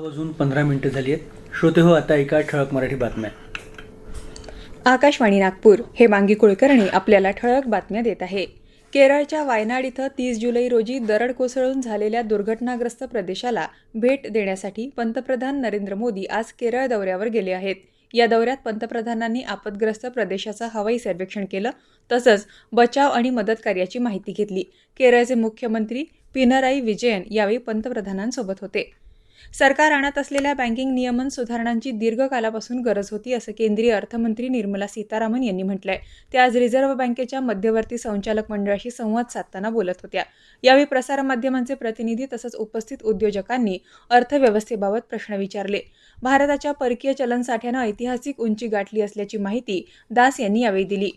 वाजून पंधरा मिनिटं झाली आहेत. श्रोते हो आता एका ठळक मराठी बातम्या. आकाशवाणी नागपूर. हे मांगी कुलकर्णी आपल्याला ठळक बातम्या देत आहे. केरळच्या वायनाड इथं तीस जुलै रोजी दरड कोसळून झालेल्या दुर्घटनाग्रस्त प्रदेशाला भेट देण्यासाठी पंतप्रधान नरेंद्र मोदी आज केरळ दौऱ्यावर गेले आहेत. या दौऱ्यात पंतप्रधानांनी आपदग्रस्त प्रदेशाचं हवाई सर्वेक्षण केलं तसंच बचाव आणि मदत कार्याची माहिती घेतली. केरळचे मुख्यमंत्री पिनराई विजयन यावेळी पंतप्रधानांसोबत होते. सरकार आणत असलेल्या बँकिंग नियमन सुधारणांची दीर्घकालापासून गरज होती असं केंद्रीय अर्थमंत्री निर्मला सीतारामन यांनी म्हटलंय. ते आज रिझर्व्ह बँकेच्या मध्यवर्ती संचालक मंडळाशी संवाद साधताना बोलत होत्या. यावेळी प्रसारमाध्यमांचे प्रतिनिधी तसंच उपस्थित उद्योजकांनी अर्थव्यवस्थेबाबत प्रश्न विचारले. भारताच्या परकीय चलनसाठ्यानं ऐतिहासिक उंची गाठली असल्याची माहिती दास यांनी यावेळी दिली.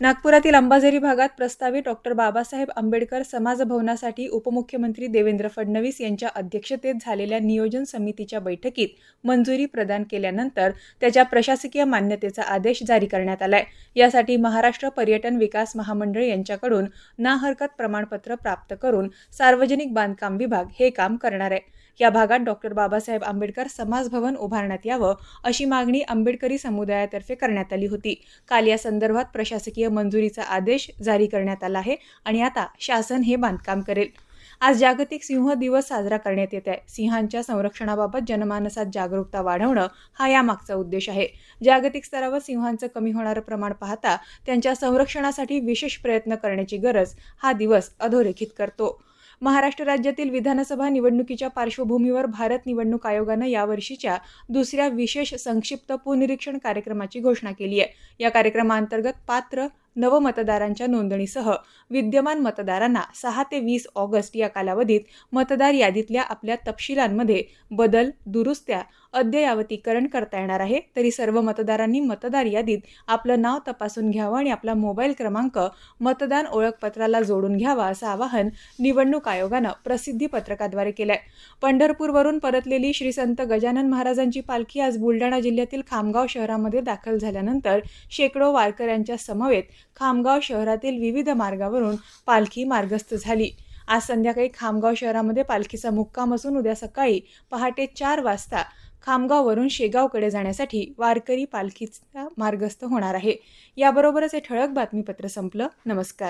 नागपुरातील अंबाझरी भागात प्रस्तावित डॉक्टर बाबासाहेब आंबेडकर समाजभवनासाठी उपमुख्यमंत्री देवेंद्र फडणवीस यांच्या अध्यक्षतेत झालेल्या नियोजन समितीच्या बैठकीत मंजुरी प्रदान केल्यानंतर त्याच्या प्रशासकीय मान्यतेचा आदेश जारी करण्यात आलाय. यासाठी महाराष्ट्र पर्यटन विकास महामंडळ यांच्याकडून ना हरकत प्रमाणपत्र प्राप्त करून सार्वजनिक बांधकाम विभाग हे काम करणार आहे. या भागात डॉक्टर बाबासाहेब आंबेडकर समाज भवन उभारण्यात यावं अशी मागणी आंबेडकरी समुदायातर्फे करण्यात आली होती. काल या संदर्भात प्रशासकीय मंजुरीचा आदेश जारी करण्यात आला आहे आणि आता शासन हे बांधकाम करेल. आज जागतिक सिंह दिवस साजरा करण्यात येत आहे. सिंहांच्या संरक्षणाबाबत जनमानसात जागरूकता वाढवणं हा यामागचा उद्देश आहे. जागतिक स्तरावर सिंहांचं कमी होणारं प्रमाण पाहता त्यांच्या संरक्षणासाठी विशेष प्रयत्न करण्याची गरज हा दिवस अधोरेखित करतो. महाराष्ट्र राज्यातील विधानसभा निवडणुकीच्या पार्श्वभूमीवर भारत निवडणूक आयोगानं यावर्षीच्या दुसऱ्या विशेष संक्षिप्त पुनरीक्षण कार्यक्रमाची घोषणा केली आहे. या कार्यक्रमाअंतर्गत पात्र नवमतदारांच्या नोंदणीसह विद्यमान मतदारांना सहा ते वीस ऑगस्ट या कालावधीत मतदार यादीतल्या आपल्या तपशिलांमध्ये बदल दुरुस्त्या अद्ययावतीकरण करता येणार आहे. तरी सर्व मतदारांनी मतदार यादीत आपलं नाव तपासून घ्यावं आणि आपला मोबाईल क्रमांक मतदान ओळखपत्राला जोडून घ्यावा असं आवाहन निवडणूक आयोगानं प्रसिद्धी पत्रकाद्वारे केलंय. पंढरपूरवरून परतलेली श्री संत गजानन महाराजांची पालखी आज बुलढाणा जिल्ह्यातील खामगाव शहरामध्ये दाखल झाल्यानंतर शेकडो वारकऱ्यांच्या समवेत खामगाव शहरातील विविध मार्गावरून पालखी मार्गस्थ झाली. आज संध्याकाळी खामगाव शहरामध्ये पालखीचा मुक्काम असून उद्या सकाळी पहाटे चार वाजता खामगाववरून शेगावकडे जाण्यासाठी वारकरी पालखीचा मार्गस्थ होणार आहे. याबरोबरच हे ठळक बातमीपत्र संपलं. नमस्कार.